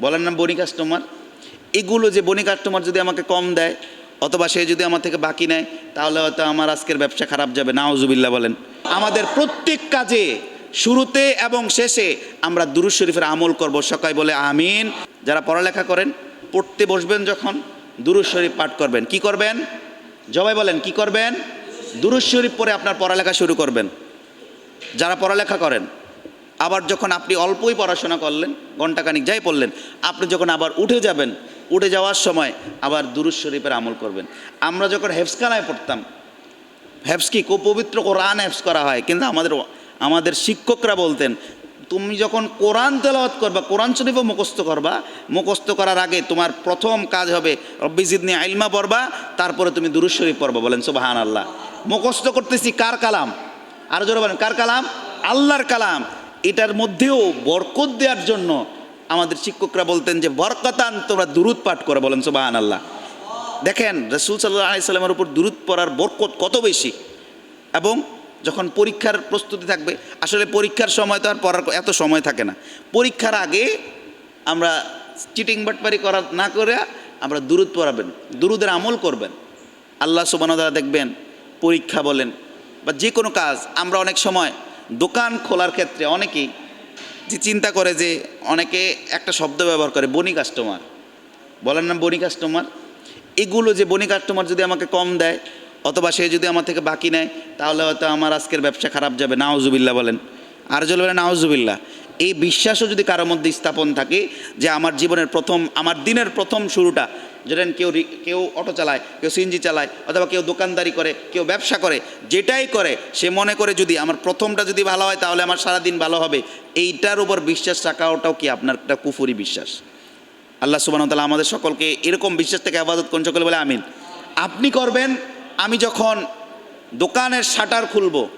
বলেন নাম বনি কাস্টমার। এগুলো যে বনি কাস্টমার যদি আমাকে কম দেয়, অথবা সে যদি আমার থেকে বাকি নেয়, তাহলে হয়তো আমার আজকের ব্যবসা খারাপ যাবে। নাওজুবিল্লা বলেন। আমাদের প্রত্যেক কাজে, শুরুতে এবং শেষে আমরা দুরুজ শরীফের আমল করব। সকাই বলে আমিন। যারা পড়ালেখা করেন, পড়তে বসবেন যখন দুরুজ শরীফ পাঠ করবেন। কি করবেন? জবাই বলেন, কি করবেন? দুরুজ শরীফ পরে আপনার পড়ালেখা শুরু করবেন। যারা পড়ালেখা করেন আবার যখন আপনি অল্পই পড়াশোনা করলেন ঘন্টাখানিক যাই পড়লেন, আপনি যখন আবার উঠে যাবেন, উঠে যাওয়ার সময় আবার দুরুজ শরীফের আমল করবেন। আমরা যখন হেফসখানায় পড়তাম, হেফস কি পবিত্র কোরআন হেফস করা হয়, কিন্তু আমাদের আমাদের শিক্ষকরা বলতেন, তুমি যখন কোরআন তেলাওয়াত করবা, কোরআন শরীফও মুখস্থ করবা, মুখস্থ করার আগে তোমার প্রথম কাজ হবে, রব্বি জিদনি আইলমা পড়বা, তারপরে তুমি দুরুজ শরীফ পড়বা। বলেন সুবাহান আল্লাহ মুখস্থ করতেছি কার কালাম? আরও জোরে বলেন, কার কালাম? আল্লাহর কালাম। এটার মধ্যেও বরকত দেওয়ার জন্য আমাদের শিক্ষকরা বলতেন যে, বরকতান, তোমরা দুরুদ পাঠ করে। বলেন সুবাহান আল্লাহ দেখেন, রসুল সাল্লাহ আলাইসাল্লামের উপর দূরত পড়ার বরকত কত বেশি। এবং যখন পরীক্ষার প্রস্তুতি থাকবে, আসলে পরীক্ষার সময় তো আর পড়ার এত সময় থাকে না। পরীক্ষার আগে আমরা চিটিং বাটপারি করা না করে আমরা দূরত পড়াবেন, দুরুদের আমল করবেন। আল্লাহ সুবানদারা দেখবেন, পরীক্ষা বলেন, বা যে কোনো কাজ, আমরা অনেক সময় দোকান খোলার ক্ষেত্রে অনেকেই যে চিন্তা করে যে অনেকে একটা শব্দ ব্যবহার করে, বনি কাস্টমার বলেন না বনি কাস্টমার এগুলো যে বনি কাস্টমার যদি আমাকে কম দেয়, অথবা সে যদি আমার থেকে বাকি নেয়, তাহলে হয়তো আমার আজকের ব্যবসা খারাপ যাবে নাওজুবিল্লা বলেন। আর যদি বলেন নাওজুবিল্লা এই বিশ্বাসও যদি কারোর মধ্যে স্থাপন থাকে যে আমার জীবনের প্রথম, আমার দিনের প্রথম শুরুটা যেন কেউ কেউ অটো চালায়, কেউ সিএনজি চালায়, অথবা কেউ দোকানদারি করে, কেউ ব্যবসা করে, যেটাই করে, সে মনে করে যদি আমার প্রথমটা যদি ভালো হয়, তাহলে আমার সারাদিন ভালো হবে। এইটার উপর বিশ্বাস রাখাটাও কি আপনার একটা কুফুরি বিশ্বাস? আল্লাহ সুবাহ তালা আমাদের সকলকে এরকম বিশ্বাস থেকে আবাদত করুন সকলে বলে আমিন। আপনি করবেন, আমি যখন দোকানের শাটার খুলবো,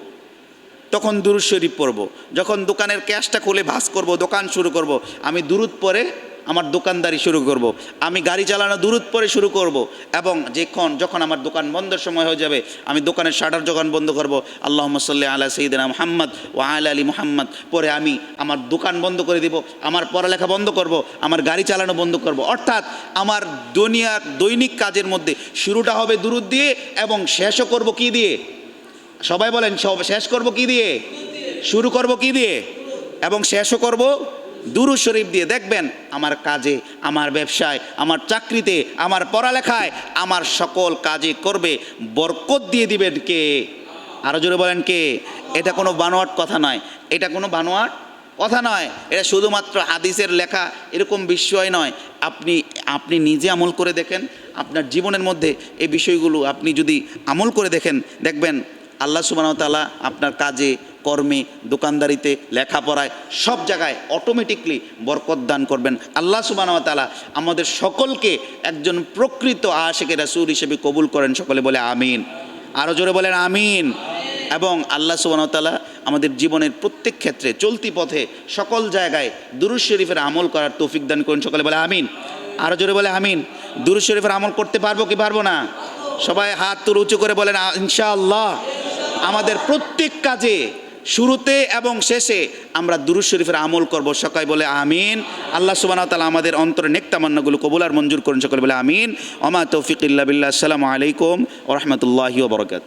তখন দুরুদ শরীফ পড়ব। যখন দোকানের ক্যাশটা খুলে ভাস করব, দোকান শুরু করব, আমি দুরুদ পরে আমার দোকানদারি শুরু করব। আমি গাড়ি চালানো দূরত পরে শুরু করব। এবং যখন যখন আমার দোকান বন্ধের সময় হয়ে যাবে, আমি দোকানের শাটার দোকান বন্ধ করব আল্লাহ সাল্লি আলা সঈদিনা মোহাম্মদ ও আলা আলী মোহাম্মদ, পরে আমি আমার দোকান বন্ধ করে দিব, আমার পড়ালেখা বন্ধ করব। আমার গাড়ি চালানো বন্ধ করব। অর্থাৎ আমার দুনিয়ার দৈনিক কাজের মধ্যে শুরুটা হবে দুরুদ দিয়ে এবং শেষও করব কি দিয়ে সবাই বলেন, সব শেষ করব কি দিয়ে শুরু করব কি দিয়ে এবং শেষও করব দুরু শরীফ দিয়ে দেখবেন, আমার কাজে, আমার ব্যবসায়, আমার চাকরিতে, আমার পড়ালেখায়, আমার সকল কাজে করবে, বরকত দিয়ে দিবেন কে? আরও জোরে বলেন কে? এটা কোনো বানোয়াট কথা নয়, এটা কোনো বানোয়াট কথা নয়, এটা শুধুমাত্র হাদিসের লেখা, এরকম বিষয় নয়। আপনি আপনি নিজে আমল করে দেখেন, আপনার জীবনের মধ্যে এই বিষয়গুলো আপনি যদি আমল করে দেখেন, দেখবেন আল্লাহ সুবাহতালা আপনার কাজে কর্মে, দোকানদারিতে লেখাপড়ায় সব জায়গায় অটোমেটিকলি বরকত দান করবেন। আল্লাহ সুবাহতালা আমাদের সকলকে একজন প্রকৃত আশেকে রাসুল হিসেবে কবুল করেন, সকলে বলে আমিন। আরও জোরে বলেন আমিন। এবং আল্লাহ সুবাহতালা আমাদের জীবনের প্রত্যেক ক্ষেত্রে, চলতি পথে, সকল জায়গায় দুরুজ শরীফের আমল করার তৌফিক দান করুন, সকলে বলে আমিন। আরও জোরে বলে আমিন। দুরুজ শরীফের আমল করতে পারব কি পারব না? সবাই হাত তুল উঁচু করে বলেন ইনশাআল্লাহ। আমাদের প্রত্যেক কাজে শুরুতে এবং শেষে আমরা দুরুস শরীফের আমল করব। সকাই বলে আমিন। আল্লাহ সুবাহ তালা আমাদের অন্তরে নেকতামান্নাগুলো কবুল আর মঞ্জুর করুন। সকলে বলে আমিন। অমা তৌফিক ইল্লা বিল্লাহ। আসসালামু আলাইকুম ও রহমতুল্লাহি ওবরকাত